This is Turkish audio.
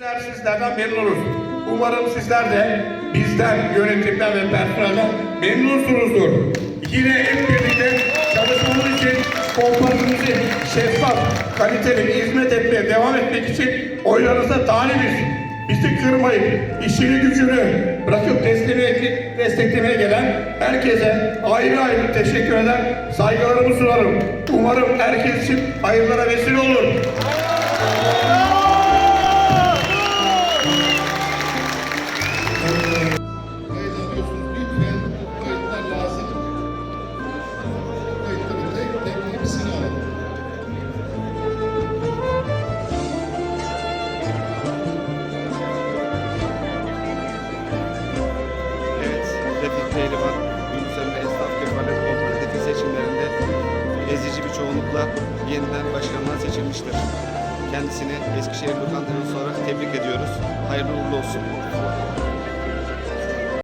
Bizler sizlerden memnunuz. Umarım sizler de bizden, yönetimden ve personelden memnunsunuzdur. Yine hep birlikte çalışmamız için kompanimizi şeffaf, kaliteli hizmet etmeye devam etmek için oylarınıza talibiz. Bizi kırmayıp işini gücünü bırakıp desteklemeye, desteklemeye gelen herkese ayrı ayrı teşekkür eder, saygılarımı sunarım. Umarım herkes için hayırlara vesile olur. Pehlivan, Gülsem ve Esnaf Kefalet Kooperatif seçimlerinde ezici bir çoğunlukla yeniden başkanlığa seçilmiştir. Kendisini Eskişehir Lokantası olarak tebrik ediyoruz. Hayırlı uğurlu olsun.